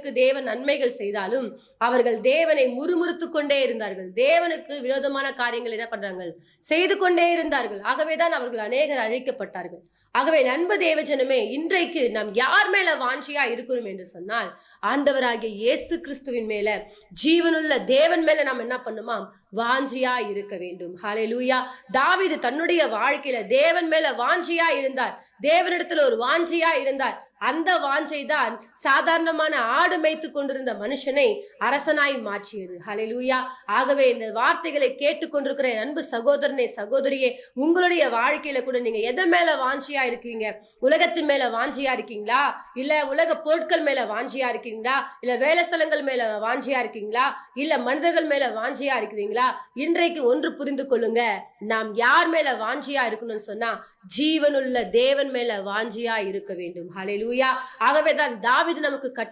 தேவன் நன்மைகள் செய்தாலும் அவர்கள் தேவனை முறுமுறுத்து கொண்டே இருந்தார்கள். தேவனுக்கு விரோதமான காரியங்கள் என்ன பண்றாங்க? செய்து கொண்டே இருந்தார்கள். ஆகவேதான் அவர்கள் அநேகர் அழிக்கப்பட்டார்கள். ஆகவே நண்ப தேவஜனமே இன்றைக்கு நாம் யார் மேல வாஞ்சியா இருக்கிறோம் என்று சொன்னால் ஆண்டவராகிய இயேசு கிறிஸ்துவின் மேல ஜீவனுள்ள தேவன் மேல நாம் என்ன பண்ணுமா? வாஞ்சியா இருக்க வேண்டும். ஹலே லூயா தாவிது தன்னுடைய வாழ்க்கையில தேவன் மேல வாஞ்சியா இருந்தார். தேவனிடத்துல ஒரு வாஞ்சியா இருந்தார். அந்த வாஞ்சை தான் சாதாரணமான ஆடு மேய்த்து கொண்டிருந்த மனுஷனை அரசனாய் மாற்றியது. ஹalleluya. ஆகவே இந்த வார்த்தைகளை கேட்டுக்கொண்டிருக்கிற அன்பு சகோதரனே சகோதரியே உங்களுடைய வாழ்க்கையில கூட நீங்க எதை மேல வாஞ்சியா இருக்கீங்க? உலகத்தின் மேல வாஞ்சியா இருக்கீங்களா? இல்ல உலக பொருட்கள் மேல வாஞ்சியா இருக்கீங்களா? இல்ல வேலை ஸ்தலங்கள் மேல வாஞ்சியா இருக்கீங்களா? இல்ல மனிதர்கள் மேல வாஞ்சியா இருக்கிறீங்களா? இன்றைக்கு ஒன்று புரிந்து கொள்ளுங்க. நாம் யார் மேல வாஞ்சியா இருக்கணும்னு சொன்னா ஜீவனுள்ள தேவன் மேல வாஞ்சியா இருக்க வேண்டும். ஹalleluya. ஆகவே தான் தாவீது நமக்கு கற்று